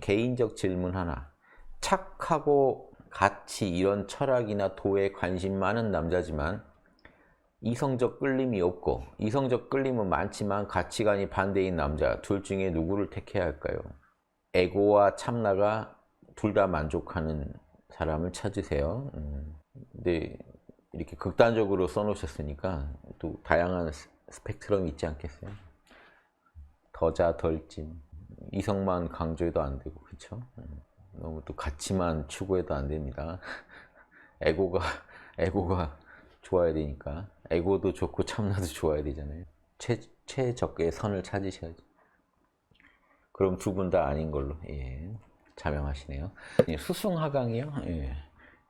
개인적 질문 하나. 착하고 가치 이런 철학이나 도에 관심 많은 남자지만 이성적 끌림이 없고 이성적 끌림은 많지만 가치관이 반대인 남자 둘 중에 누구를 택해야 할까요? 에고와 참나가 둘 다 만족하는 사람을 찾으세요. 음, 근데 이렇게 극단적으로 써놓으셨으니까 또 다양한 스- 스펙트럼이 있지 않겠어요? 더자 덜진 이성만 강조해도 안 되고 그렇죠? 너무 또 가치만 추구해도 안 됩니다. 에고가 에고가 좋아야 되니까 에고도 좋고 참나도 좋아야 되잖아요. 최 최적의 선을 찾으셔야죠. 그럼 두 분 다 아닌 걸로 예, 자명하시네요. 예, 수승하강이요. 예.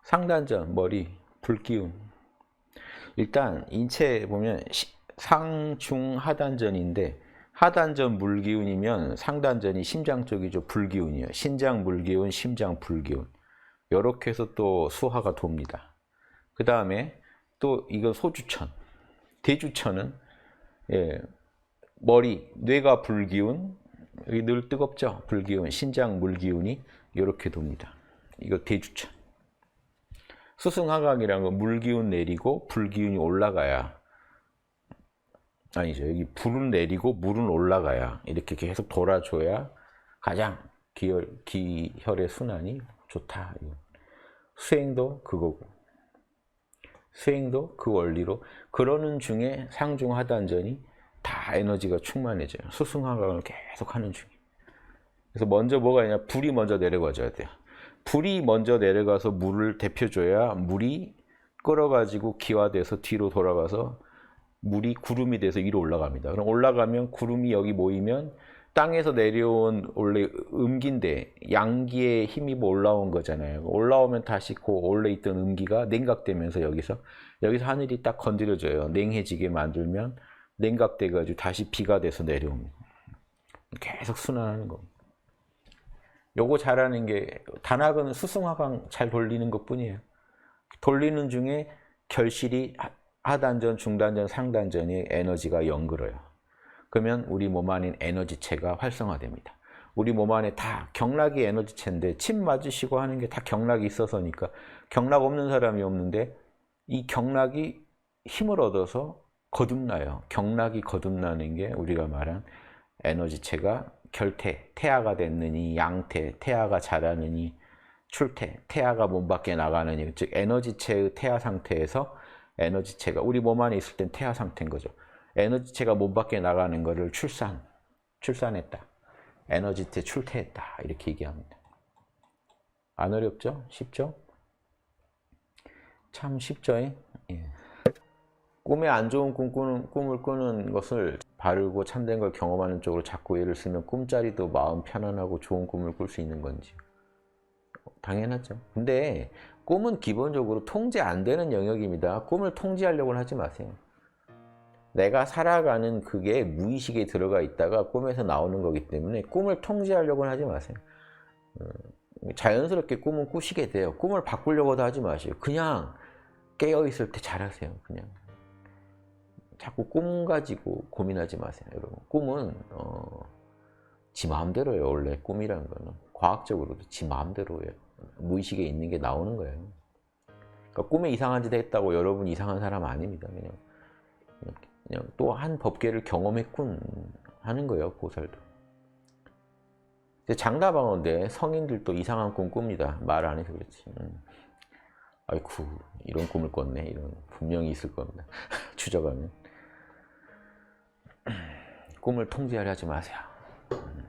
상단전 머리 불기운. 일단 인체 보면 시- 상중 하단전인데 하단전 물기운이면 상단전이 심장 쪽이죠 불기운이에요. 신장 물기운, 심장 불기운. 이렇게 해서 또 수화가 돕니다. 그 다음에 또 이건 소주천, 대주천은 예, 머리, 뇌가 불기운, 여기 늘 뜨겁죠? 불기운, 신장 물기운이 이렇게 돕니다. 이거 대주천. 수승하강이라는 건 물기운 내리고 불기운이 올라가야 아니죠. 여기 불은 내리고 물은 올라가야 이렇게 계속 돌아줘야 가장 기혈, 기혈의 순환이 좋다. 수행도 그거고 수행도 그 원리로 그러는 중에 상중하단전이 다 에너지가 충만해져요. 수승하강을 계속 하는 중에. 그래서 먼저 뭐가 있냐? 불이 먼저 내려가줘야 돼요. 불이 먼저 내려가서 물을 데펴줘야 물이 끓어가지고 기화돼서 뒤로 돌아가서 물이 구름이 돼서 위로 올라갑니다. 그럼 올라가면 구름이 여기 모이면 땅에서 내려온 원래 음기인데 양기의 힘입어 올라온 거잖아요. 올라오면 다시 그 원래 있던 음기가 냉각되면서 여기서 여기서 하늘이 딱 건드려져요. 냉해지게 만들면 냉각돼가지고 다시 비가 돼서 내려옵니다. 계속 순환하는 겁니다. 요거 잘하는 게 단학은 수승화강 잘 돌리는 것 뿐이에요. 돌리는 중에 결실이 하- 하단전, 중단전, 상단전의 에너지가 연그러요. 그러면 우리 몸 안에 에너지체가 활성화됩니다. 우리 몸 안에 다 경락이 에너지체인데 침 맞으시고 하는 게 다 경락이 있어서니까 경락 없는 사람이 없는데 이 경락이 힘을 얻어서 거듭나요. 경락이 거듭나는 게 우리가 말한 에너지체가 결태, 태아가 됐느니 양태, 태아가 자라느니 출태, 태아가 몸 밖에 나가느니 즉 에너지체의 태아 상태에서 에너지체가 우리 몸 안에 있을 땐 태아 상태인 거죠. 에너지체가 몸 밖에 나가는 거를 출산, 출산했다. 에너지체 출태했다. 이렇게 얘기합니다. 안 어렵죠? 쉽죠? 참 쉽죠? 예. 꿈에 안 좋은 꿈 꾸는, 꿈을 꾸는 것을 바르고 참된 걸 경험하는 쪽으로 자꾸 예를 쓰면 꿈자리도 마음 편안하고 좋은 꿈을 꿀 수 있는 건지. 당연하죠. 근데 꿈은 기본적으로 통제 안 되는 영역입니다. 꿈을 통제하려고 하지 마세요. 내가 살아가는 그게 무의식에 들어가 있다가 꿈에서 나오는 거기 때문에 꿈을 통제하려고 하지 마세요. 어, 자연스럽게 꿈은 꾸시게 돼요. 꿈을 바꾸려고도 하지 마세요. 그냥 깨어 있을 때 잘하세요. 그냥 자꾸 꿈 가지고 고민하지 마세요. 여러분 꿈은 어, 지 마음대로예요. 원래 꿈이라는 거는 과학적으로도 지 마음대로예요. 무의식에 있는 게 나오는 거예요. 그러니까 꿈에 이상한 짓 했다고 여러분 이상한 사람 아닙니다. 그냥 그냥, 그냥 또 한 법계를 경험했군 하는 거예요. 보살도. 장다방어인데 성인들도 이상한 꿈 꿉니다. 말 안 해서 그렇지. 음. 아이쿠 이런 꿈을 꿨네. 이런 분명히 있을 겁니다. 추적하면 꿈을 통제하려 하지 마세요. 음.